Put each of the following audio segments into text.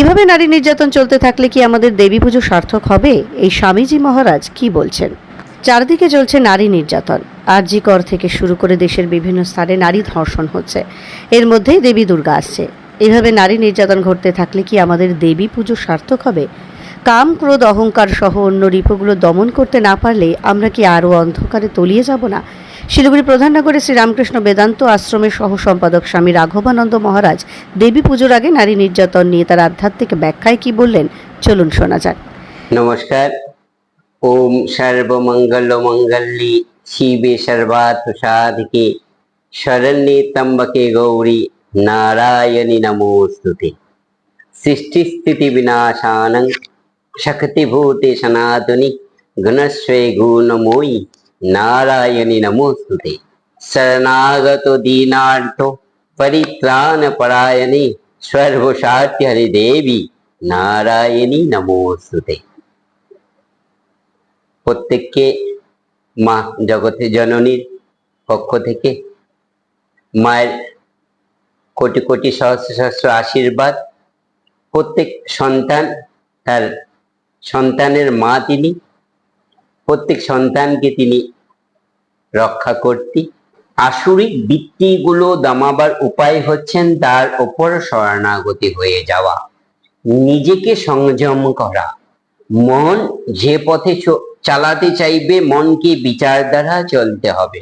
এভাবে নারী নির্যাতন চলতে থাকলে কি আমাদের দেবী পুজো সার্থক হবে? এই স্বামীজি মহারাজ কি বলছেন? চারদিকে চলছে নারী নির্যাতন। আরজি কর থেকে শুরু করে দেশের বিভিন্ন স্থানে নারী ধর্ষণ হচ্ছে। এর মধ্যেই দেবী দুর্গা আসছে। এভাবে নারী নির্যাতন ঘটতে থাকলে কি আমাদের দেবী পুজো সার্থক হবে? কাম, ক্রোধ, অহংকার সহ অন্য রিপুগুলো দমন করতে না পারলে আমরা কি আরও অন্ধকারে তলিয়ে যাব না? শিলিগুড়ি প্রধাননগরে শ্রীরামকৃষ্ণ বেদান্ত আশ্রমের সহ সম্পাদক স্বামী রাঘবানন্দ মহারাজ দেবী পুজোর আগে নারী নির্যাতন নিয়ে তার আধ্যাত্মিক ব্যাখ্যায় কি বললেন? চলুন শোনা যাক। নমস্কার। ওম সর্বমঙ্গল মঙ্গলী শিবে সর্বার্থ সাধিকে শরণ্যে তম্বকে গৌরী নারায়ণী নমোস্তুতে। সৃষ্টি স্থিতি বিনাশানং, শক্তিভূতে সনাতনী গুণস্বে গুণময়ী। নমোস্তুতে শরণাগত দীনার্থ পরিত্রাণ পরায়ণী সর্বসাত্য হরি দেবী নারায়ণী নমোস্তুতে প্রত্যেককে মা জগতে জননীর পক্ষ থেকে মায়ের কোটি কোটি সহস্র সহস্র আশীর্বাদ। প্রত্যেক সন্তান তার সন্তানের মা তিনি প্রত্যেক সন্তানকে তিনি রক্ষা করতে। আসুরিক বৃত্তিগুলো দমাবার উপায় হচ্ছেন তার ওপর শরণাগতি হয়ে যাওয়া। নিজেকে সংযম করা। মন যে পথে চালাতে চাইবে, মনকে বিচার দ্বারা চলতে হবে।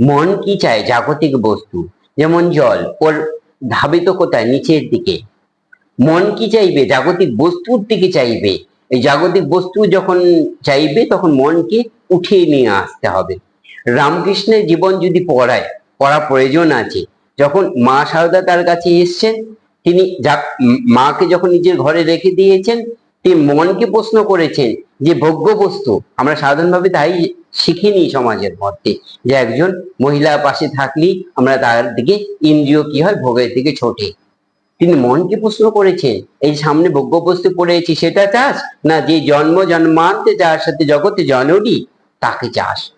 মন কি চায়? জাগতিক বস্তু। যেমন জল, ওর ধাবিত কোথায় নিচের দিকে। মন কি চাইবে? জাগতিক বস্তুর দিকে চাইবে। এই জাগতিক বস্তু যখন চাইবে, তখন মনকে উঠিয়ে নিয়ে আসতে হবে। রামকৃষ্ণের জীবন যদি পড়ায় পড়া প্রয়োজন আছে, যখন মা সারদা তার কাছে এসছেন, তিনি যা মাকে যখন নিজের ঘরে রেখে দিয়েছেন, তিনি মনকে প্রশ্ন করেছেন যে, ভোগ্য বস্তু, আমরা সাধারণভাবে তাই শিখিনি সমাজের মধ্যে, যে একজন মহিলা পাশে থাকলেই আমরা তার দিকে ইন্দ্রিয় কি হয়, ভোগের দিকে ছোটে। তিনি মনকে প্রশ্ন করেছেন এই সামনে ভোগ্য বস্তু পড়েছি, সেটা চাস? না যে জন্ম, জন্মান্তে যার সাথে জগতে জননী, তাকে চাস।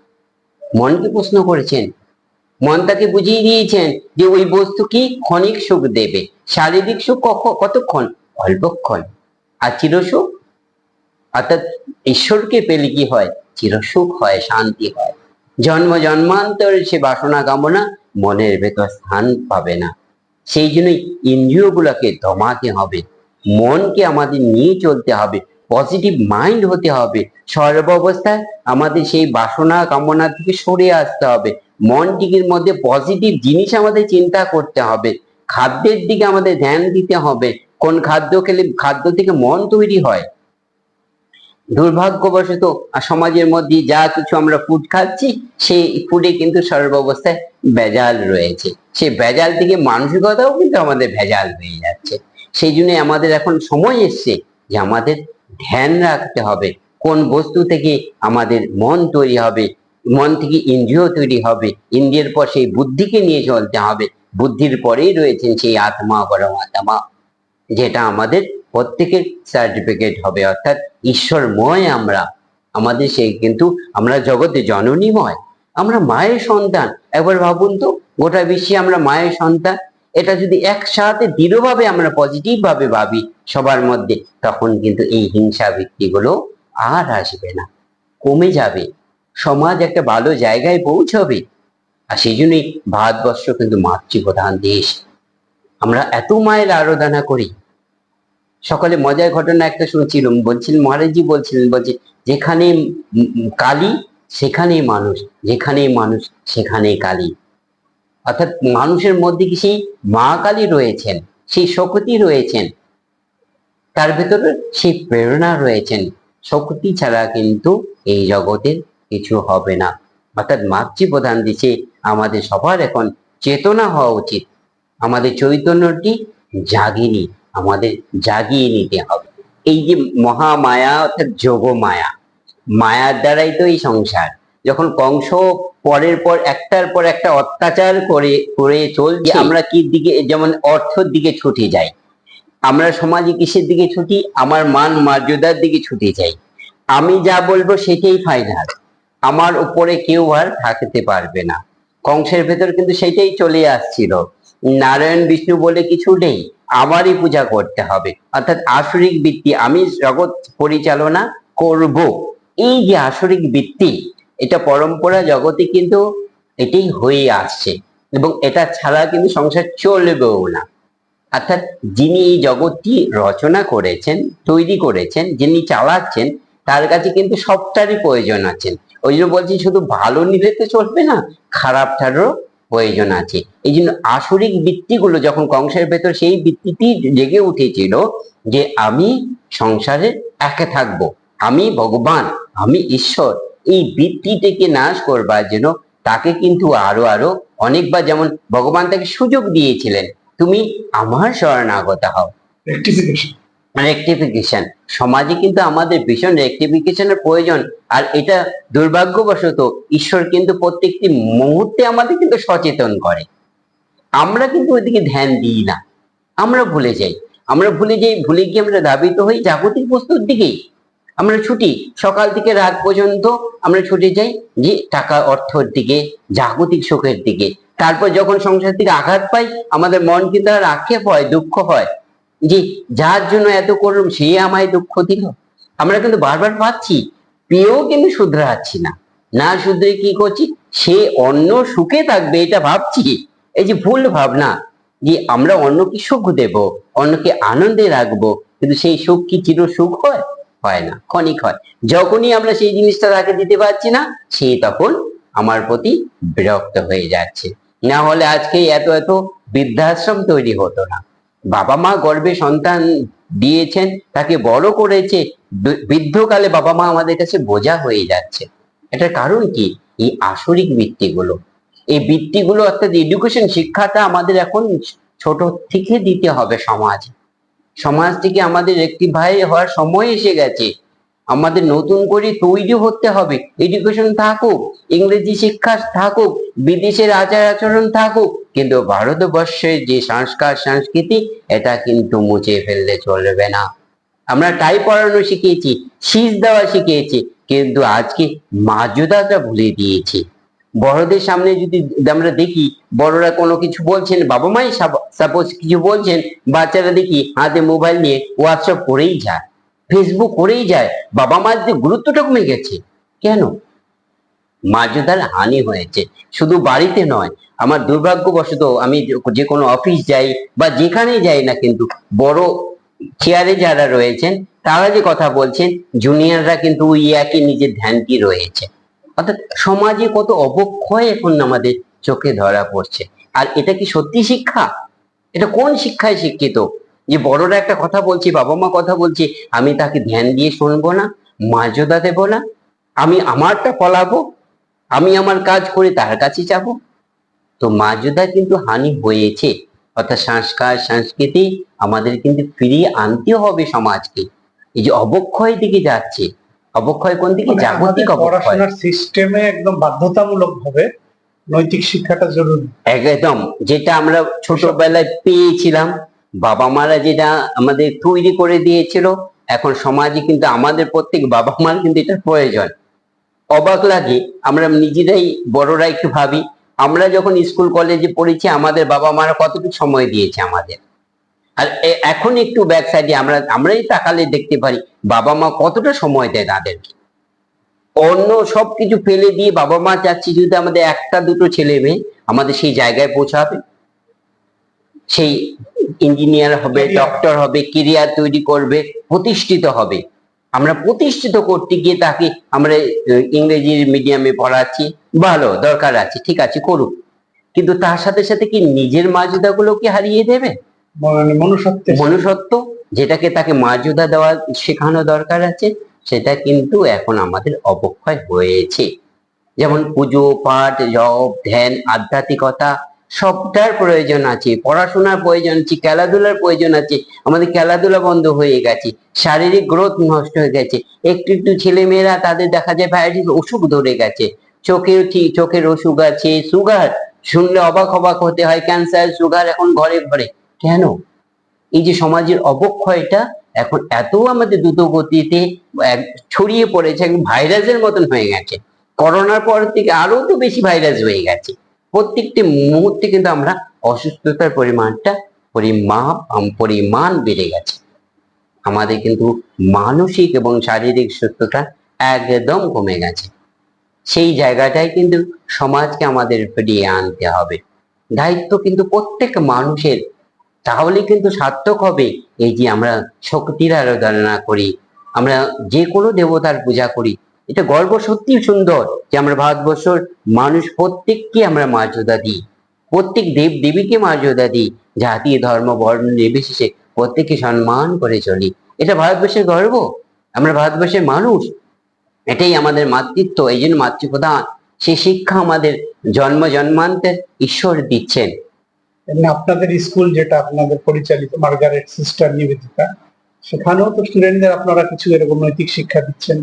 মনকে প্রশ্ন করেছেন? মন তাকে বুঝিয়ে দিয়েছেন যে ওই বস্তু কি ক্ষণিক সুখ দেবে? শারীরিক সুখ কতক্ষণ? অল্পক্ষণ। আর চিরসুখ? অর্থাৎ ঈশ্বরকে পেলে কি হয়? চিরসুখ হয়, শান্তি হয়। জন্ম জন্মান্তরের সে বাসনা কামনা মনের ভেতর স্থান পাবে না। সেই জন্য ইন্দ্রিয়গুলোকে দমাতে হবে, মনকে আমাদের নিয়ে চলতে হবে পজিটিভ মাইন্ড হতে হবে সর্ব অবস্থায় আমাদের সেই বাসনা কামনা থেকে সরে আসতে হবে মনটির মধ্যে পজিটিভ জিনিস আমাদের চিন্তা করতে হবে, খাদ্যের দিকে আমাদের ধ্যান দিতে হবে, কোন খাদ্য খেলে, খাদ্য থেকে মন তৈরি হয় দুর্ভাগ্যবশত সমাজের মধ্যে যা কিছু আমরা ফুড খাচ্ছি, সেই ফুডে কিন্তু সর্বাবস্থায় ভেজাল রয়েছে। সেই ভেজাল থেকে মানসিকতাও কিন্তু আমাদের ভেজাল হয়ে যাচ্ছে। সেই জন্য আমাদের এখন সময় এসছে যে আমাদের ধ্যান রাখতে হবে। কোন বস্তু থেকে আমাদের মন তৈরি হবে, মন থেকে ইন্দ্রিয় তৈরি হবে, ইন্দ্রিয়ের পর সেই বুদ্ধিকে নিয়ে চলতে হবে। বুদ্ধির পরেই রয়েছেন সেই আত্মা, পরমাত্মা যেটা আমাদের প্রত্যেকের সার্টিফিকেট হবে। অর্থাৎ ঈশ্বরময় আমরা, আমাদের সেই কিন্তু আমরা জগতে জননীময়, আমরা মায়ের সন্তান। একবার ভাবুন তো, গোটা বিশ্বে আমরা মায়ের সন্তান। এটা যদি একসাথে দৃঢ়ভাবে আমরা পজিটিভ ভাবে ভাবি সবার মধ্যে, তখন কিন্তু এই হিংসা ভিত্তিগুলো আর আসবে না। কমে যাবে। সমাজ একটা ভালো জায়গায় পৌঁছবে। আর সেই জন্যই ভারতবর্ষ কিন্তু মাতৃপ্রধান দেশ। আমরা এত মায়ের আরাধনা করি। সকালে মজার ঘটনা একটা শুনছিলাম। বলছিলেন, মহারাজজি বলছিলেন, বলছে, যেখানে কালী, সেখানেই মানুষ, যেখানেই মানুষ, সেখানেই কালী। অর্থাৎ মানুষের মধ্যে কি সেই মা কালী রয়েছেন, সেই শক্তি রয়েছেন, তার ভেতরে সেই প্রেরণা রয়েছেন। শক্তি ছাড়া কিন্তু এই জগতের কিছু হবে না। অর্থাৎ মাতৃপ্রধান দেশে আমাদের সবার এখন চেতনা হওয়া উচিত। আমাদের চৈতন্যটি জাগিনি। আমাদের জাগিয়ে নিতে হবে। এই যে মহামায়া অর্থাৎ যোগ মায়া মায়ার দ্বারাই তো এই সংসার। যখন কংস পরের পর একটার পর একটা অত্যাচার করে করে চলছে আমরা কি দিকে যেমন অর্থর দিকে ছুটে যাই আমরা সমাজে কিসের দিকে ছুটি? আমার মান মর্যাদার দিকে ছুটে যাই। আমি যা বলব সেটাই ফাইনাল আমার উপরে কেউ আর থাকতে পারবে না। কংসের ভেতর কিন্তু সেটাই চলে আসছিল। নারায়ণ বিষ্ণু বলে কিছু নেই, আমারই পূজা করতে হবে। অর্থাৎ আসরিক বৃত্তি আমি জগৎ পরিচালনা করব। এই যে আসরিক বৃত্তি, এটা পরম্পরা জগতে কিন্তু এটাই হয়ে আসছে এবং এটা ছাড়া কিন্তু সংসার চলবেও না। অর্থাৎ যিনি এই জগৎটি রচনা করেছেন, তৈরি করেছেন, যিনি চালাচ্ছেন, তার কাছে কিন্তু সবটারই প্রয়োজন আছেন ওই জন্য বলছি শুধু ভালো নিলে তো চলবে না, খারাপটারও প্রয়োজন আছে। এই জন্য আসরিক বৃত্তিগুলো যখন কংসের ভেতর সেই বৃত্তিটি জেগে উঠেছিল যে আমি সংসারে একে থাকব, আমি ভগবান, আমি ঈশ্বর, এই বৃত্তিটিকে নাশ করবার জন্য তাকে কিন্তু আরও আরও অনেকবার যেমন ভগবান তাকে সুযোগ দিয়েছিলেন, তুমি আমার শরণাগত হও। রেক্টিফিকেশন সমাজে কিন্তু আমাদের ভীষণ রেক্টিফিকেশনের প্রয়োজন, আর এটা দুর্ভাগ্যবশত ঈশ্বর কিন্তু প্রত্যেকটি মুহূর্তে আমাদের কিন্তু সচেতন করে। আমরা কিন্তু ওইদিকে ধ্যান দিই না, আমরা ভুলে যাই। আমরা ভুলে যাই, ভুলে গিয়ে আমরা ধাবিত হই জাগতিক বস্তুর দিকেই। আমরা ছুটি, সকাল থেকে রাত পর্যন্ত আমরা ছুটে যাই যে টাকা অর্থর দিকে, জাগতিক সুখের দিকে। তারপর যখন সংসার থেকে আঘাত পাই, আমাদের মন কিন্তু আর আক্ষেপ হয়, দুঃখ হয়। যে যার জন্য এত করলাম সে আমায় দুঃখ দিল। আমরা কিন্তু বারবার পাচ্ছি পেয়েও কিন্তু শুধরাচ্ছি না। না শুধরে কি করছি? সে অন্য সুখে থাকবে, এটা ভাবছি। এই যে ভুল ভাবনা, যে আমরা অন্যকে সুখ দেব, অন্যকে আনন্দে রাখব, কিন্তু সেই সুখ কি চির সুখ হয়? হয় না, ক্ষণিক হয়। যখনই আমরা সেই জিনিসটা তাকে দিতে পারছি না, সে তখন আমার প্রতি বিরক্ত হয়ে যাচ্ছে। না হলে আজকে এত এত বৃদ্ধাশ্রম তৈরি হতো না। বাবা মা গর্বে সন্তান দিয়েছেন, তাকে বড় করেছে বৃদ্ধকালে বাবা মা আমাদের কাছে বোঝা হয়ে যাচ্ছে। এটার কারণ কি? এই আসরিক বৃত্তিগুলো। এই বৃত্তিগুলো অর্থাৎ এডুকেশন শিক্ষাটা আমাদের এখন ছোট থেকে দিতে হবে সমাজ। সমাজ থেকে আমাদের একটি ভাই হওয়ার সময় এসে গেছে। আমাদের নতুন করে তৈরি হতে হবে। এডুকেশন থাকুক, ইংরেজি শিক্ষা থাকুক, বিদেশের আচার আচরণ থাকুক, কিন্তু ভারতবর্ষের যে সংস্কার সংস্কৃতি, এটা কিন্তু মুছে ফেললে চলবে না। আমরা টাই পড়ানো শিখিয়েছি শীষ দেওয়া শিখিয়েছি কিন্তু আজকে মর্যাদাটা ভুলে দিয়েছি। বড়দের সামনে যদি আমরা দেখি, বড়রা কোনো কিছু বলছেন বাবা মাই সাপোজ কিছু বলছেন, বাচ্চারা দেখি হাতে মোবাইল নিয়ে হোয়াটসঅ্যাপ করেই যায়। ফেসবুক করেই যায়, বাবা মার যে গুরুত্বটা কমে গেছে। কেন? মর্যাদার হানি হয়েছে। শুধু বাড়িতে নয়, আমার দুর্ভাগ্যবশত আমি যে- যে কোনো অফিস যাই বা যেখানে যাই না কিন্তু বড় চেয়ারে যারা রয়েছেন, তারা যে কথা বলছেন জুনিয়ররা কিন্তু ওই একই নিজের ধ্যানটি রয়েছে। অর্থাৎ সমাজে কত অবক্ষয় এখন আমাদের চোখে ধরা পড়ছে। আর এটা কি সত্যি শিক্ষা? এটা কোন শিক্ষায় শিক্ষিত? যে বড়রা একটা কথা বলছি বাবা মা কথা বলছি আমি তাকে ধ্যান দিয়ে শুনব না মর্যাদা দেবো না আমি আমারটা ফলাবো আমি আমার কাজ করে তার কাছে যাব। তো মর্যাদা কিন্তু হানি হয়েছে অর্থাৎ সংস্কার সংস্কৃতি আমাদের কিন্তু ফিরিয়ে আনতে হবে সমাজকে। এই যে অবক্ষয় দিকে যাচ্ছে অবক্ষয় কোন দিকে? মানে জাগতিক অবক্ষয়। পড়াশোনার সিস্টেমে একদম বাধ্যতামূলক ভাবে নৈতিক শিক্ষাটা জরুরি। একদম যেটা আমরা ছোটবেলায় পেয়েছিলাম। বাবা মারা যেটা আমাদের তৈরি করে দিয়েছিল, এখন সমাজে কিন্তু আমাদের প্রত্যেক বাবা মার কিন্তু এটা প্রয়োজন। অবাক লাগে, আমরা নিজেরাই বড়রা একটু ভাবি, আমরা যখন স্কুল কলেজে পড়েছি, আমাদের বাবা মারা কতটুকু সময় দিয়েছে আমাদের? আর এখন একটু ব্যাক সাইডে আমরা, আমরাই তাকালে দেখতে পারি, বাবা মা কতটা সময় দেয় তাদেরকে। অন্য সবকিছু ফেলে দিয়ে বাবা মা চাচ্ছি যদি আমাদের একটা দুটো ছেলে মেয়ে আমাদের সেই জায়গায় পৌঁছাবে। সেই ইঞ্জিনিয়ার হবে ডক্টর হবে কেরিয়ার তৈরি করবে প্রতিষ্ঠিত হবে। আমরা প্রতিষ্ঠিত করতে গিয়ে তাকে আমরা আহ, ইংরেজি মিডিয়ামে পড়াচ্ছি ভালো দরকার আছে ঠিক আছে করুক। কিন্তু তার সাথে সাথে কি নিজের মর্যাদাগুলো কি হারিয়ে দেবে? মানে মনুষ্যত্বের মনুষ্যত্ব যেটাকে তাকে মর্যাদা দেওয়া শেখানো দরকার আছে সেটা কিন্তু এখন আমাদের অবক্ষয় হয়েছে। যেমন পুজো পাঠ জপ ধ্যান আধ্যাত্মিকতা সবটার প্রয়োজন আছে। পড়াশোনার প্রয়োজন আছে, খেলাধুলার প্রয়োজন আছে, আমাদের খেলাধুলা বন্ধ হয়ে গেছে, শারীরিক গ্রোথ নষ্ট হয়ে গেছে। একটু একটু ছেলেমেয়েরা তাদের দেখা যায় ভাইরাস অসুখ ধরে গেছে। ঠিক, চোখের অসুখ আছে সুগার শুনলে অবাক অবাক হতে হয় ক্যান্সার সুগার এখন ঘরে ঘরে। কেন? এই যে সমাজের অবক্ষয়টা এখন এত আমাদের দ্রুত গতিতে ছড়িয়ে পড়েছে ভাইরাসের মতন হয়ে গেছে। করোনার পর থেকে আরও তো বেশি ভাইরাস হয়ে গেছে। প্রত্যেকটি মুহূর্তে কিন্তু আমরা অসুস্থতার পরিমাণটা, পরিমাপ পরিমাণ বেড়ে গেছে। আমাদের কিন্তু মানসিক এবং শারীরিক সুস্থতা একদম কমে গেছে। সেই জায়গাটাই কিন্তু সমাজকে আমাদের ফিরিয়ে আনতে হবে। দায়িত্ব কিন্তু প্রত্যেক মানুষের। তাহলে কিন্তু সার্থক হবে এই যে আমরা শক্তির আরাধনা করি, আমরা যে কোনো দেবতার পূজা করি এটা গর্ব সত্যি সুন্দর যে আমরা ভারতবর্ষের মানুষ প্রত্যেককে আমরা মর্যাদা দিই। প্রত্যেক দেব দেবীকে মর্যাদা দিই। জাতি, ধর্ম, বর্ণ নির্বিশেষে প্রত্যেককে সম্মান করে চলি। এটা ভারতবর্ষের গর্ব। আমরা ভারতবর্ষের মানুষ। এটাই আমাদের মাতৃত্ব, এই জন্য মাতৃপ্রধান। সেই শিক্ষা আমাদের জন্ম জন্মান্তের ঈশ্বর দিচ্ছেন। আপনাদের স্কুল যেটা আপনাদের পরিচালিত, মার্গারেট সিস্টার নিবেদিতা, সেখানেও তো স্টুডেন্টদের আপনারা কিছু এরকম নৈতিক শিক্ষা দিচ্ছেন।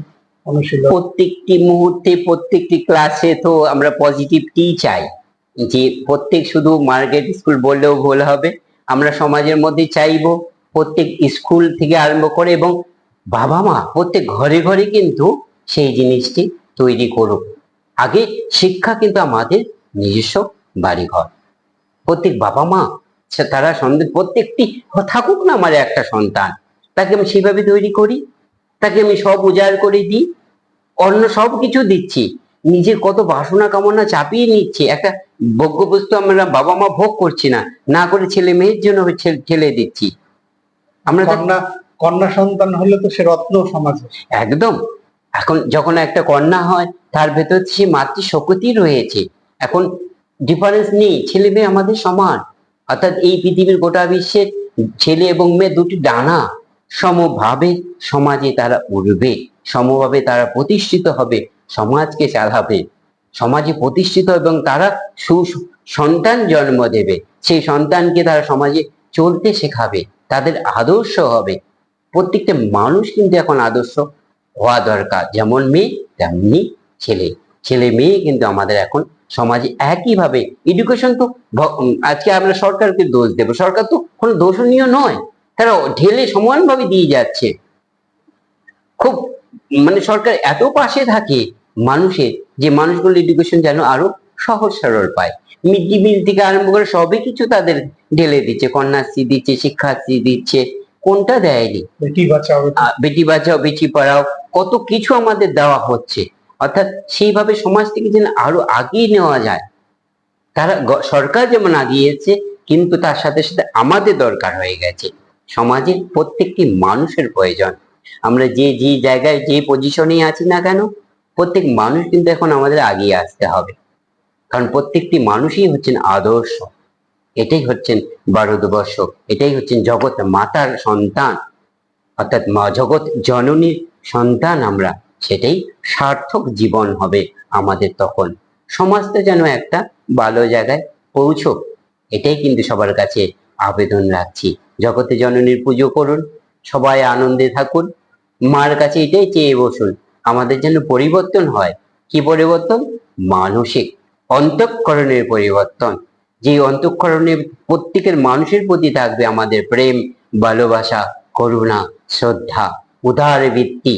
অনুশীলন প্রত্যেকটি মুহূর্তে, প্রত্যেকটি ক্লাসে তো আমরা পজিটিভটি চাই। যে প্রত্যেক শুধু মার্কেট স্কুল বললেও ভুল হবে। আমরা সমাজের মধ্যে চাইব প্রত্যেক স্কুল থেকে আরম্ভ করে এবং বাবা মা প্রত্যেক ঘরে ঘরে কিন্তু সেই জিনিসটি তৈরি করুক। আগে শিক্ষা কিন্তু আমাদের নিজস্ব বাড়িঘর। প্রত্যেক বাবা মা তারা সন্তান প্রত্যেকটি থাকুক না আমার একটা সন্তান, তাকে আমি সেভাবে তৈরি করি। তাকে আমি সব উজাড় করে দিই অন্য সব কিছু দিচ্ছি। নিজের কত বাসনা কামনা চাপিয়ে নিচ্ছি। একটা ভোগ্য বস্তু আমরা বাবা মা ভোগ করছি না না করে ছেলে মেয়ের জন্য ঠেলে দিচ্ছি। আমরা কন্যা কন্যা সন্তান হলে তো সে রত্ন সমাজের একদম। এখন যখন একটা কন্যা হয় তার ভেতর সে মাতৃ শক্তি রয়েছে। এখন ডিফারেন্স নেই ছেলে মেয়ে আমাদের সমান। অর্থাৎ এই পৃথিবীর গোটা বিশ্বের ছেলে এবং মেয়ে দুটি ডানা। সমভাবে সমাজে তারা উঠবে সমভাবে তারা প্রতিষ্ঠিত হবে, সমাজকে চালাবে। সমাজে প্রতিষ্ঠিত এবং তারা সু সন্তান জন্ম দেবে। সেই সন্তানকে তারা সমাজে চলতে শেখাবে, তাদের আদর্শ হবে। প্রত্যেকটা মানুষ কিন্তু এখন আদর্শ হওয়া দরকার। যেমন মেয়ে, তেমনি ছেলে। ছেলে মেয়ে কিন্তু আমাদের এখন সমাজে একইভাবে এডুকেশন তো আজকে আমরা সরকারকে দোষ দেব। সরকার তো কোনো দোষণীয় নয়। তারা ঢেলে সমানভাবে দিয়ে যাচ্ছে। খুব মানে সরকার এত পাশে থাকে মানুষের যে মানুষগুলো এডুকেশন যেন আরও সহজ সরল পায়। মিড ডে মিল থেকে আরম্ভ করে সবই কিছু তাদের ঢেলে দিচ্ছে। কন্যাশ্রী দিচ্ছে শিক্ষাশ্রী দিচ্ছে কোনটা দেয়নি? বেটি বাঁচাও বেটি বাঁচাও বেটি পড়াও কত কিছু আমাদের দেওয়া হচ্ছে। অর্থাৎ সেইভাবে সমাজ থেকে যেন আরও আগিয়ে নেওয়া যায়। তারা সরকার যেমন আগিয়েছে কিন্তু তার সাথে সাথে আমাদের দরকার হয়ে গেছে। সমাজের প্রত্যেকটি মানুষের প্রয়োজন। আমরা যে যে জায়গায় যে পজিশনে আছি না কেন, প্রত্যেক মানুষ কিন্তু এখন আমাদের আগিয়ে আসতে হবে। কারণ প্রত্যেকটি মানুষই হচ্ছেন আদর্শ। এটাই হচ্ছেন ভারতবর্ষ। এটাই হচ্ছেন জগৎ মাতার সন্তান। অর্থাৎ জগৎ জননীর সন্তান আমরা, সেটাই সার্থক জীবন হবে আমাদের তখন। সমাজটা যেন একটা ভালো জায়গায় পৌঁছক, এটাই কিন্তু সবার কাছে আবেদন রাখছি। জগতে জননীর পুজো করুন, সবাই আনন্দে থাকুন, মার কাছে এটাই চেয়ে বসুন, আমাদের যেন পরিবর্তন হয়। কি পরিবর্তন? মানসিক অন্তঃকরণের পরিবর্তন। যে অন্তঃকরণে প্রত্যেকের মানুষের প্রতি থাকবে আমাদের প্রেম, ভালোবাসা, করুণা, শ্রদ্ধা, উদার বৃত্তি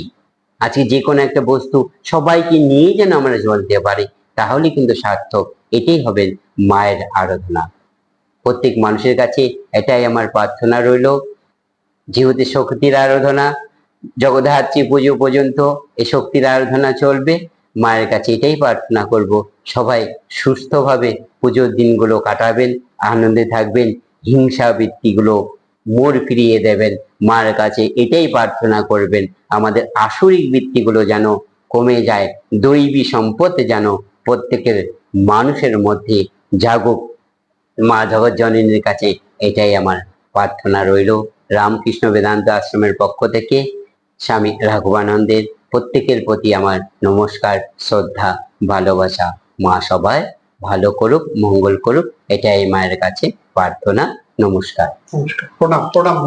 আজকে যে কোনো একটা বস্তু সবাইকে নিয়ে যেন আমরা চলতে পারি, তাহলে কিন্তু সার্থক। এটাই হবে মায়ের আরাধনা। প্রত্যেক মানুষের কাছে এটাই আমার প্রার্থনা রইল। যেহেতু শক্তির আরাধনা, জগদ্ধাত্রী পুজো পর্যন্ত এই শক্তির আরাধনা চলবে। মায়ের কাছে এটাই প্রার্থনা করব, সবাই সুস্থভাবে পুজোর দিনগুলো কাটাবেন, আনন্দে থাকবেন, হিংসা বৃত্তিগুলো মোড় ফিরিয়ে দেবেন। মার কাছে এটাই প্রার্থনা করবেন, আমাদের আসরিক বৃত্তিগুলো যেন কমে যায়, দৈবী সম্পদ যেন প্রত্যেকের মানুষের মধ্যে জাগুক। মা জগৎ জননীর কাছে এটাই আমার প্রার্থনা রইল। রামকৃষ্ণ বেদান্ত আশ্রমের পক্ষ থেকে স্বামী রাঘবানন্দের প্রত্যেকের প্রতি আমার নমস্কার, শ্রদ্ধা, ভালোবাসা। মা সবাই ভালো করুক, মঙ্গল করুক, এটাই মায়ের কাছে প্রার্থনা নমস্কার। প্রণাম প্রণাম।